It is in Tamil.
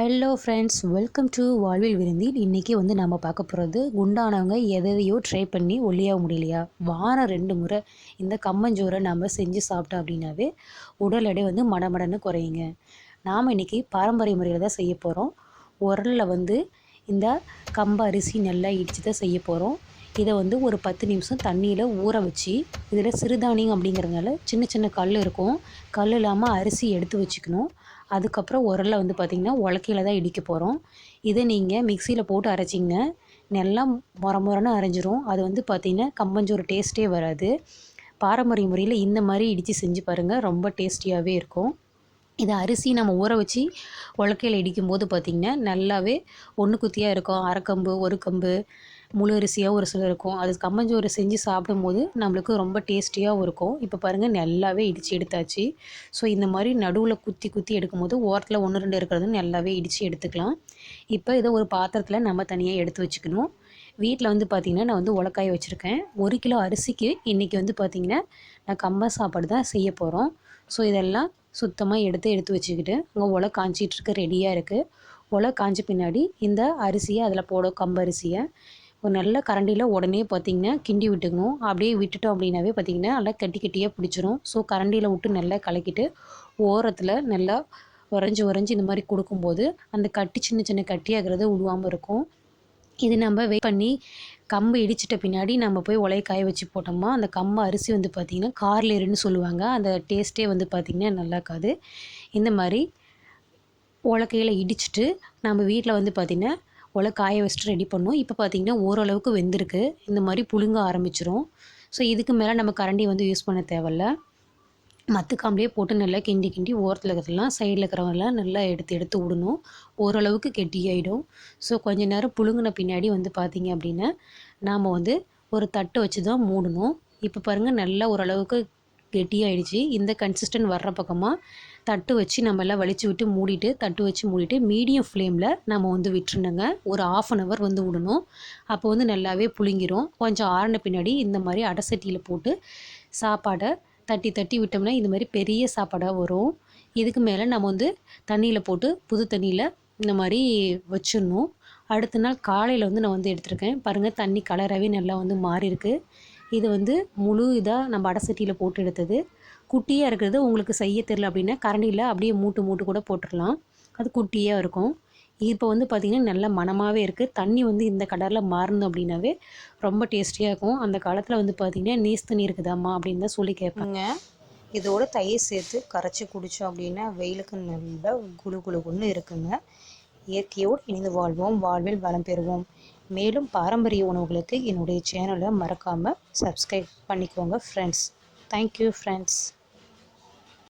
ஹலோ ஃப்ரெண்ட்ஸ் வெல்கம் டு வாழ்வில் விருந்தில் இன்றைக்கி வந்து நம்ம பார்க்க போகிறது குண்டானவங்க எதையோ ட்ரை பண்ணி ஒல்லியாக முடியலையா? வாரம் ரெண்டு முறை இந்த கம்மஞ்சோரை நம்ம செஞ்சு சாப்பிட்டோம் அப்படின்னாவே உடல் எடை வந்து மடமடன்னு குறையுங்க. நாம் இன்றைக்கி பாரம்பரிய முறையில் தான் செய்ய போகிறோம் உரலில் வந்து இந்த கம்ப அரிசி நல்லா இடித்து தான் செய்ய போகிறோம் இதை வந்து ஒரு பத்து நிமிஷம் தண்ணியில் ஊற வச்சு இதில் சிறுதானியம் அப்படிங்கிறதுனால சின்ன சின்ன கல் இருக்கும். கல் இல்லாமல் அரிசி எடுத்து வச்சுக்கணும். அதுக்கப்புறம் உரல்ல வந்து பார்த்திங்கன்னா உலக்கையில் தான் இடிக்க போகிறோம் இதை நீங்கள் மிக்சியில் போட்டு அரைச்சிங்கன்னா நல்லா முற முறன்னு அரைஞ்சிரும். அது வந்து பார்த்திங்கன்னா கம்பஞ்சோறு டேஸ்ட்டே வராது. பாரம்பரிய முறையில் இந்த மாதிரி இடித்து செஞ்சு பாருங்கள் ரொம்ப டேஸ்டியாகவே இருக்கும். இதை அரிசி நம்ம ஊற வச்சு உலக்கையில் இடிக்கும்போது பார்த்திங்கன்னா நல்லாவே ஒன்று குத்தியாக இருக்கும். அரைக்கம்பு ஒரு கம்பு முழு அரிசியாக ஒரு சில இருக்கும். அது கம்மஞ்சோறு செஞ்சு சாப்பிடும்போது நம்மளுக்கு ரொம்ப டேஸ்டியாகவும் இருக்கும். இப்போ பாருங்கள் நல்லாவே இடித்து எடுத்தாச்சு. ஸோ இந்த மாதிரி நடுவில் குத்தி குத்தி எடுக்கும்போது ஓரத்தில் ஒன்று ரெண்டு இருக்கிறது நல்லாவே இடித்து எடுத்துக்கலாம். இப்போ இதை ஒரு பாத்திரத்தில் நம்ம தனியாக எடுத்து வச்சுக்கணும். வீட்டில் வந்து பார்த்திங்கன்னா நான் வந்து உலக்காய வச்சுருக்கேன். ஒரு கிலோ அரிசிக்கு இன்றைக்கி வந்து பார்த்திங்கன்னா நான் கம்ப சாப்பாடு தான் செய்ய போகிறோம் ஸோ இதெல்லாம் சுத்தமாக எடுத்து எடுத்து வச்சுக்கிட்டு அங்கே உலை காஞ்சிகிட்ருக்கு ரெடியாக இருக்குது உலை காஞ்ச பின்னாடி இந்த அரிசியை அதில் போடும் கம்பரிசியை ஒரு நல்ல கரண்டியில் உடனே பார்த்திங்கன்னா கிண்டி விட்டுக்கணும். அப்படியே விட்டுட்டோம் அப்படின்னாவே பார்த்திங்கன்னா நல்லா கட்டி கட்டியாக பிடிச்சிரும். ஸோ கரண்டியில் விட்டு நல்லா கலக்கிட்டு ஓரத்தில் நல்லா உறைஞ்சி உறைஞ்சி இந்த மாதிரி கொடுக்கும்போது அந்த கட்டி சின்ன சின்ன கட்டியாகிறது உழுவாமல் இருக்கும். இது நம்ம வெயிட் பண்ணி கம்பு இடிச்சிட்ட பின்னாடி நம்ம போய் உலைய காய வச்சு போட்டோம்னா அந்த கம்பு அரிசி வந்து பார்த்திங்கன்னா கார்லேருன்னு சொல்லுவாங்க. அந்த டேஸ்ட்டே வந்து பார்த்திங்கன்னா நல்லா இருக்காது. இந்த மாதிரி உலக்கையில் இடிச்சிட்டு நம்ம வீட்டில் வந்து பார்த்திங்கன்னா உலை காய வச்சுட்டு ரெடி பண்ணோம். இப்போ பார்த்திங்கன்னா ஓரளவுக்கு வெந்திருக்கு. இந்த மாதிரி புழுங்க ஆரம்பிச்சிரும். ஸோ இதுக்கு மேலே நம்ம கரண்டி வந்து யூஸ் பண்ண தேவையில்ல. மத்துக்காமலேயே போட்டு நல்லா கிண்டி கிண்டி ஓரத்தில் இருக்கிறதெல்லாம் சைடில் இருக்கிறவங்கலாம் நல்லா எடுத்து எடுத்து விடணும். ஓரளவுக்கு கெட்டியாயிடும் ஸோ கொஞ்ச நேரம் புழுங்கின பின்னாடி வந்து பார்த்திங்க அப்படின்னா நாம் வந்து ஒரு தட்டை வச்சு தான் மூடணும். இப்போ பாருங்கள் நல்லா ஓரளவுக்கு கெட்டியாயிடுச்சு இந்த கன்சிஸ்டன்ட் வர்ற பக்கமாக தட்டு வச்சு நம்ம எல்லாம் வலிச்சு விட்டு மூடிட்டு தட்டு வச்சு மூடிட்டு மீடியம் ஃப்ளேமில் நம்ம வந்து விட்டுருணுங்க ஒரு ஆஃப் அன் ஹவர் வந்து விடணும். அப்போ வந்து நல்லாவே புழுங்கிரும். கொஞ்சம் ஆறின பின்னாடி இந்த மாதிரி அடைசட்டியில் போட்டு சாப்பாடை தட்டி தட்டி விட்டோம்னா இந்த மாதிரி பெரிய சாப்பாடாக வரும். இதுக்கு மேலே நம்ம வந்து தண்ணியில் போட்டு புது தண்ணியில் இந்த மாதிரி வச்சிடணும். அடுத்த நாள் காலையில் வந்து நான் வந்து எடுத்திருக்கேன். பாருங்கள் தண்ணி கலராகவே நல்லா வந்து மாறி இருக்கு. இது வந்து முழு இதாக நம்ம அடைசட்டியில் போட்டு எடுத்தது. குட்டியாக இருக்கிறது உங்களுக்கு செய்ய தெரில அப்படின்னா கரண்டியில் அப்படியே மூட்டு மூட்டு கூட போட்டுடலாம். அது குட்டியாக இருக்கும். இப்போ வந்து பார்த்திங்கன்னா நல்ல மனமாகவே இருக்குது தண்ணி வந்து இந்த கலரில் மாறணும் அப்படின்னாவே ரொம்ப டேஸ்டியாக இருக்கும். அந்த காலத்தில் வந்து பார்த்திங்கன்னா நீஸ் தண்ணி இருக்குதாம்மா அப்படின்னு தான் சொல்லி கேட்பாங்க. இதோட தயிர் சேர்த்து கரைச்சி குடித்தோம் அப்படின்னா வெயிலுக்கு நல்ல குழு குழு இருக்குங்க. இயற்கையோடு இணைந்து வாழ்வோம். வாழ்வில் வளம் பெறுவோம். மேலும் பாரம்பரிய உணவுகளுக்கு என்னுடைய சேனலை மறக்காமல் சப்ஸ்கிரைப் பண்ணிக்கோங்க ஃப்ரெண்ட்ஸ் தேங்க்யூ ஃப்ரெண்ட்ஸ்